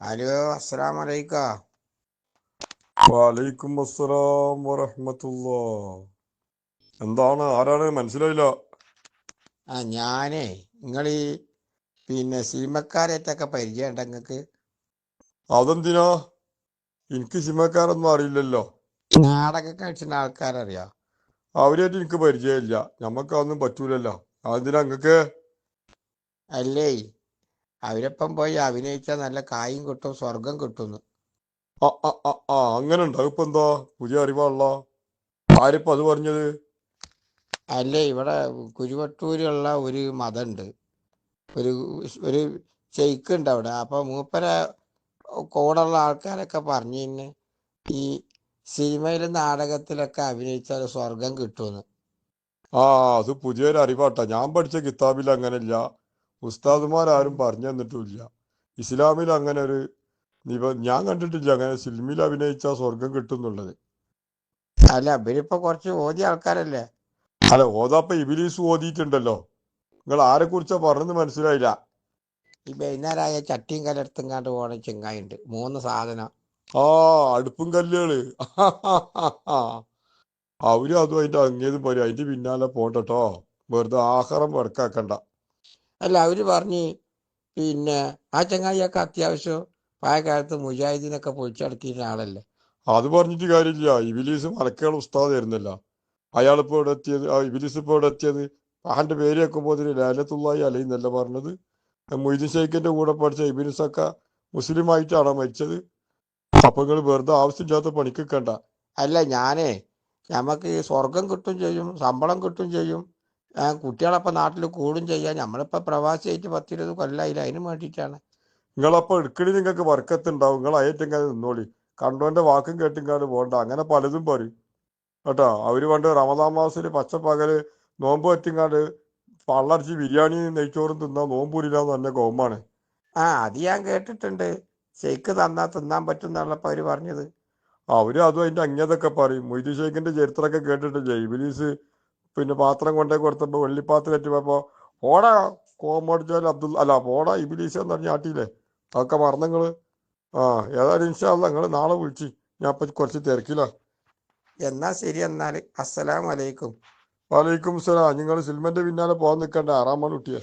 Hello അസ്സലാം വലൈക്കാ വലൈക്കും അസ്സലാം വറഹ്മത്തുള്ള. എന്താണ്? ആരാണ്? മനസ്സിലായില്ല. ആ ഞാനേ നിങ്ങൾ ഈ പിന്നെ സിനിമക്കാരായിട്ടൊക്കെ പരിചയമുണ്ട് നിങ്ങൾക്ക് അതെന്തിനാ? എനിക്ക് സിനിമക്കാരൊന്നും അറിയില്ലല്ലോ. നാടക കഴിച്ചിന് ആൾക്കാരറിയാം? അവരായിട്ട് എനിക്ക് പരിചയമില്ല. നമുക്ക് അതൊന്നും പറ്റൂലല്ലോ. അതെന്തിനാ നിങ്ങക്ക് അല്ലേ അവരൊപ്പം പോയി അഭിനയിച്ചാൽ നല്ല കായും കിട്ടും സ്വർഗം കിട്ടുന്നു. അങ്ങനെ ഉണ്ടാവും ഇപ്പൊ എന്താ? പുതിയ അറിവാണല്ലോ. ആരിപ്പോ അത് പറഞ്ഞത്? അല്ലേ ഇവിടെ കുരുവട്ടൂരുള്ള ഒരു മതമുണ്ട് ഒരു ഒരു ഷെയ്ക്ക് ഉണ്ട് അവിടെ. അപ്പൊ മൂപ്പര കൂടെയുള്ള ആൾക്കാരൊക്കെ പറഞ്ഞു തന്നെ ഈ സിനിമയിലും നാടകത്തിലൊക്കെ അഭിനയിച്ചാൽ സ്വർഗം കിട്ടുമെന്ന് ആ അത് പുതിയൊരു അറിവാട്ടാ ഞാൻ പഠിച്ച കിതാബിൽ അങ്ങനെയില്ല ഉസ്താദുമാരാരും പറഞ്ഞു തന്നിട്ടുമില്ല. ഇസ്ലാമിൽ അങ്ങനെ ഒരു നിബ ഞാൻ കണ്ടിട്ടില്ല അങ്ങനെ സിനിമയിൽ അഭിനയിച്ചാൽ സ്വർഗം കിട്ടും എന്നുള്ളത് അല്ല ഇവരിപ്പോ കുറച്ച് ഓതിയ ആൾക്കാരല്ലേ? അല്ല ഓതാപ്പ ഇബിലീസ് ഓതിയിട്ടുണ്ടല്ലോ. നിങ്ങൾ ആരെ കുറിച്ചാ പറഞ്ഞത് മനസ്സിലായില്ല. ഈ വൈകുന്നേരമായ ചട്ടിയും കല്ലെടുത്തും കണ്ട് പോണ ചെങ്ങായിണ്ട്. മൂന്ന് സാധനം. ആ അടുപ്പും കല്ലുകൾ. അവരും അതും അതിന്റെ അങ്ങേതും പോരും. അതിന്റെ പിന്നാലെ പോണ്ടട്ടോ. വെറുതെ ആഹാരം വടക്കാക്കണ്ട അല്ല അവർ പറഞ്ഞ് പിന്നെ ആ ചങ്ങായിയൊക്കെ അത്യാവശ്യം പഴയ കാലത്ത് മുജാഹിദീനൊക്കെ പൊളിച്ചടക്കിയിരുന്ന ആളല്ലേ? അത് പറഞ്ഞിട്ട് കാര്യമില്ല. ഇബിലീസ് മലക്കുകൾ ഉസ്താദ് ആയിരുന്നില്ല. അയാളിപ്പോ ഇവിടെ എത്തിയത് ആ ഇബിലീസ് ഇപ്പൊ ഇവിടെ എത്തിയത് അഹന്റെ പേര് വെക്കുമ്പോൾ ലാലത്തുള്ളായി അലൈന്നല്ല പറഞ്ഞത്. മൊയ്തീൻ ഷെയ്ഖിന്റെ കൂടെ പഠിച്ച ഇബിലിസൊക്കെ മുസ്ലിം ആയിട്ടാണ് മരിച്ചത്. അപ്പൊ നിങ്ങൾ വെറുതെ ആവശ്യമില്ലാത്ത പണിക്കണ്ട അല്ല ഞാനേ നമുക്ക് സ്വർഗം കിട്ടും ചെയ്യും ശമ്പളം കിട്ടും ചെയ്യും കുട്ടികളപ്പം നാട്ടിൽ കൂടും ചെയ്യാൻ നമ്മളിപ്പോൾ പ്രവാസിയായിട്ട് പത്തിരുപത് കൊല്ലായില്ല അതിന് വേണ്ടിയിട്ടാണ്. നിങ്ങളപ്പോൾ എടുക്കണി നിങ്ങൾക്ക് വർക്കത്തുണ്ടാവും. നിങ്ങൾ അയറ്റെങ്ങനെ നിന്നോളി. കണ്ടോന്റെ വാക്കും കേട്ടിങ്ങാണ്ട് പോകണ്ട അങ്ങനെ പലതും പറയും. കേട്ടോ? അവർ പണ്ട് റമദാൻ മാസത്തിൽ പച്ചപ്പകൽ നോമ്പ് പറ്റിങ്ങാണ്ട് പള്ളർച്ചി ബിരിയാണി നെയ്ച്ചോറും തിന്നാ നോമ്പൂരില്ലാന്ന് തന്നെ കോമാണ്. ആ അത് ഞാൻ കേട്ടിട്ടുണ്ട്. ഷെയ്ക്ക് തന്നാ തിന്നാൻ പറ്റും എന്നുള്ളപ്പോൾ അവർ പറഞ്ഞത്. അവർ അതും അതിന്റെ അങ്ങേതൊക്കെ പറയും. മൊയ്തു ഷെയ്ഖിന്റെ ചരിത്രമൊക്കെ കേട്ടിട്ട് ഇബിലീസ് പിന്നെ പാത്രം കൊണ്ടേ കൊടുത്തപ്പോ വെള്ളിപ്പാത്രം എറ്റുമ്പോ ഓടാ കോമടിച്ചാൽ അബ്ദുൽ അല്ല ഓടാ ഇബിലീസ് എന്ന് പറഞ്ഞ ആട്ടിയില്ലേ? അതൊക്കെ മറന്നങ്ങൾ ആ ഏതായാലും ഇൻഷാല്ല നിങ്ങൾ നാളെ വിളിച്ച് ഞാൻ ഇപ്പൊ കുറച്ച് തിരക്കില്ല എന്നാ ശരി എന്നാൽ അസ്സലാം വലൈക്കും വാലൈക്കും സലാം. നിങ്ങൾ സിൽമന്റെ പിന്നാലെ പോകാൻ നിൽക്കണ്ട ആറാം മണി കുട്ടിയെ